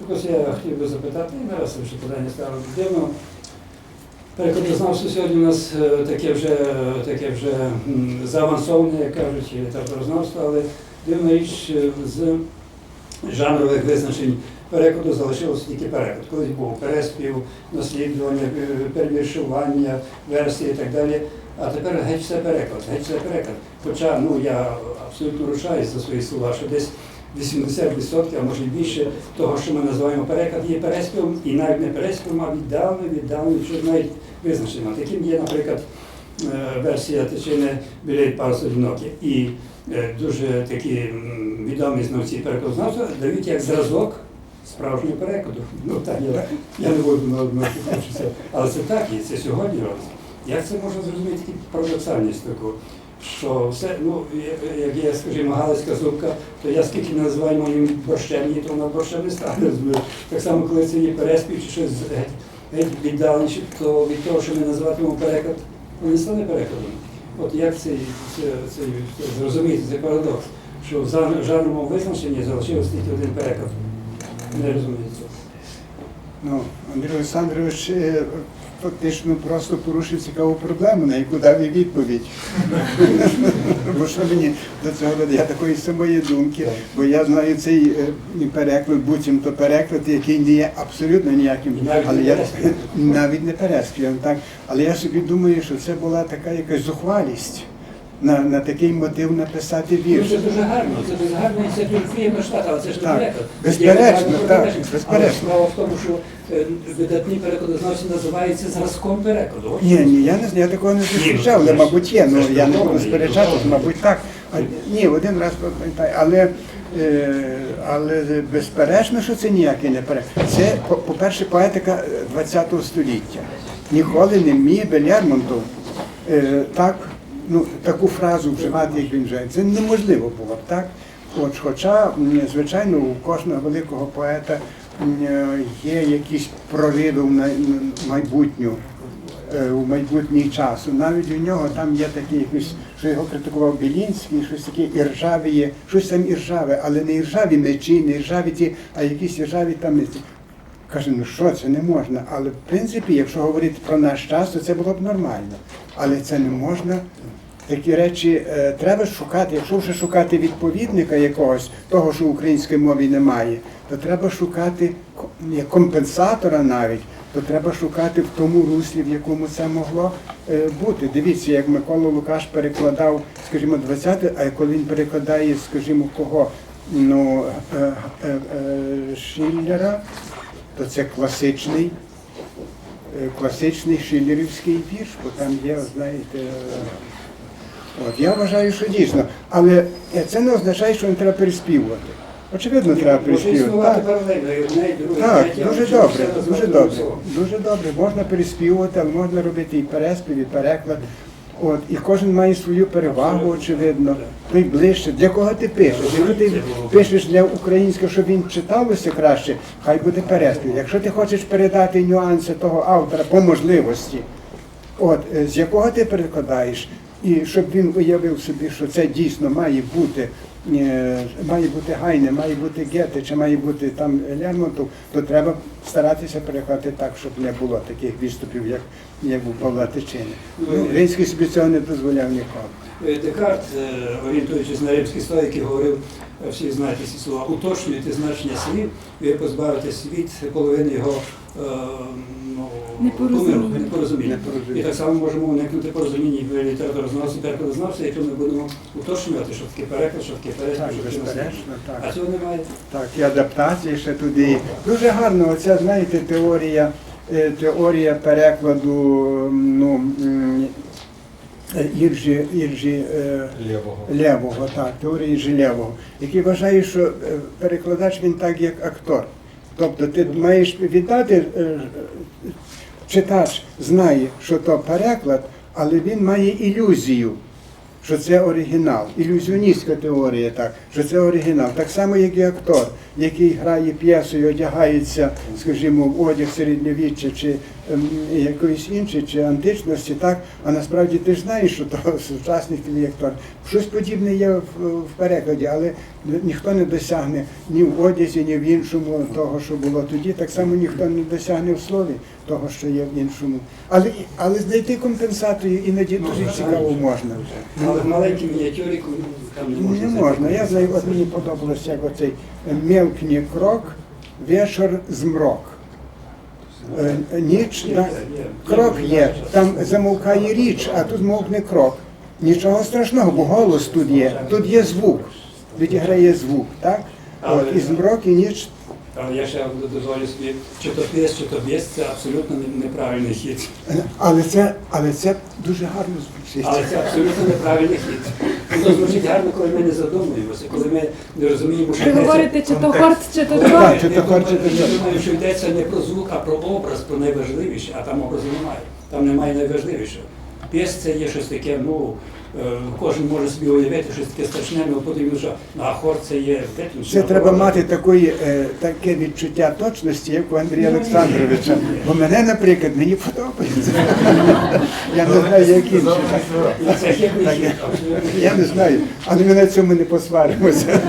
Також я хотів би запитати, ви ще питання ставили дивно. Перекладознавство сьогодні у нас е, таке вже, таке вже заавансоване, як кажуть, літературознавство, але дивна річ е, з жанрових визначень перекладу залишилося тільки переклад. Колись був переспів, наслідування, е, перевіршування, версії і так далі. А тепер геть все переклад, геть все переклад. Хоча ну я абсолютно рушаюсь за свої слова, що десь 80%, а може й більше того, що ми називаємо переклад, є переспівом, і навіть не переспівом, а віддаленим, віддаленим, що навіть визначеним. Таким є, наприклад, е, версія Тичини Білейт Парсо Одинокі. І е, дуже такі відомі знавці перекладознавства дають як зразок справжнього перекладу. Ну так, я, я не буду на. Але це так, і це сьогодні робиться. Як це можна зрозуміти парадоксальність таку? Що все, ну, як є, скажімо, галицька зубка, то я скільки називаю моїм борщем, то вона борщем не стане. розумієш. Так само, коли це є переспів чи щось геть, віддаленіше, то від того, що ми називатимемо переклад, воно не стане перекладом. От як цей, це, це, зрозуміти, цей парадокс, що в жан- жанровому визначенні залишився тільки один переклад. Не розуміється. Ну, Андрій Олександрович е, фактично просто порушив цікаву проблему, на яку дав і відповідь. Бо що мені до цього? Я такої самої думки, бо я знаю цей е, переклад, буцімто переклад, який не є абсолютно ніяким, але я навіть не переспівом, так. Але я собі думаю, що це була така якась зухвалість на, на такий мотив написати Ну, вірш. це дуже гарно, це дуже гарно, і це приємно читати, але це ж не Так, переклад. безперечно, гарно так, переклади. Але справа в тому, що е, видатні перекладознавці називаються зразком перекладу. От Ні, ні, я не знаю, я такого не зустрічав, але, ну, мабуть, є. Ну я не буду сперечатись, мабуть, так. А, ні, один раз пам'ятаю, але, е, але безперечно, що це ніякий не пере. Це, по- по-перше, поетика ХХ століття. Ніколи не вміє Бельярмонтов е, так, ну, таку фразу вживати, як він вживає. Це неможливо було б так. От, хоча, звичайно, у кожного великого поета е, є якісь прориви в майбутню е, у майбутній часу. Навіть у нього там є такі якісь, що його критикував Білінський, щось таке іржаві щось там іржаве, але не іржаві мечі, не іржаві ті, а якісь іржаві там. Каже, ну що це не можна. Але в принципі, якщо говорити про наш час, то це було б нормально. Але це не можна. Такі речі е, треба шукати. Якщо вже шукати відповідника якогось, того, що в українській мові немає, то треба шукати компенсатора навіть, то треба шукати в тому руслі, в якому це могло е, бути. Дивіться, як Микола Лукаш перекладав, скажімо, 20 а коли він перекладає, скажімо, кого? Ну, е, Шиллера, то це класичний, класичний шиллерівський вірш, бо там є, знаєте, е, от, я вважаю, що дійсно. Але е, це не означає, що не треба переспівувати. Очевидно, треба переспівувати. Так, так, дуже добре, дуже добре. Дуже добре. Можна переспівувати, але можна робити і переспів, і переклад. От, і кожен має свою перевагу, очевидно. Той ближче. Для кого ти пишеш? Якщо ти пишеш для українського, щоб він читалося краще, хай буде переслід. Якщо ти хочеш передати нюанси того автора по можливості, от, е, з якого ти перекладаєш, і щоб він уявив собі, що це дійсно має бути, має бути Гайне, має бути Гете, чи має бути там Лермонтов, то треба старатися перекладати так, щоб не було таких відступів, як, як у Павла Тичини. Ну, Римський собі цього не дозволяв ніколи. Е, Декарт, е, орієнтуючись на римські стоїки, говорив, е, всі знаєте ці слова, уточнюйте значення слів, ви позбавитесь від половини його е, ну, Непорозуміння. непорозуміння. Непорозуміння. І так само можемо уникнути порозуміння в літературознавці, перекладознавці, якщо ми будемо уточнювати, що таке переклад, що таке Так, безперечно, так. А цього немає. Так, і адаптації ще туди. Дуже гарно, оця, знаєте, теорія, е, теорія перекладу ну, е, Іржі, Іржі е, Лівого. Левого, так, теорія Іржі Левого, який вважає, що перекладач він так, як актор. Тобто ти маєш віддати, читач знає, що то переклад, але він має ілюзію що це оригінал. Ілюзіоністська теорія, так, що це оригінал. Так само, як і актор. який грає п'єсу і одягається, скажімо, в одяг середньовіччя чи якоїсь іншої, чи античності, так, а насправді ти ж знаєш, що то сучасний лектор. Щось подібне є в, перекладі, але ніхто не досягне ні в одязі, ні в іншому того, що було тоді. Так само ніхто не досягне в слові того, що є в іншому. Але, але знайти компенсацію іноді дуже цікаво можна. Але в маленькій мініатюрі там не можна. Не можна. Я знаю, от мені подобалося, як оцей мелкні крок, вечір змрок. Е, Ніч, є. крок є, там замовкає річ, а тут мовкне крок. Нічого страшного, бо голос тут є, тут є звук, відіграє звук, так? От, і змрок, і ніч. Але я ще дозволю собі, чи то піс, чи то біс, це абсолютно неправильний хід. Але це, але це дуже гарно звучить. Але це абсолютно неправильний хід. Воно звучить гарно, коли ми не задумуємося, коли ми не розуміємо, що Ви йдеться- говорите, чи то хорт, чи то Так, чи то хорт, то Я чорт. думаю, що йдеться не про звук, а про образ, про найважливіше, а там образу немає. Там немає найважливішого. Піс це є щось таке, ну е, кожен може собі уявити щось таке страшне, але потрібно, що ну, а хор це є. Це треба мати такої, е, таке відчуття точності, як у Андрія Олександровича. Бо мене, наприклад, мені подобається. Я не знаю, як інші. Я не знаю, але ми на цьому не посваримося.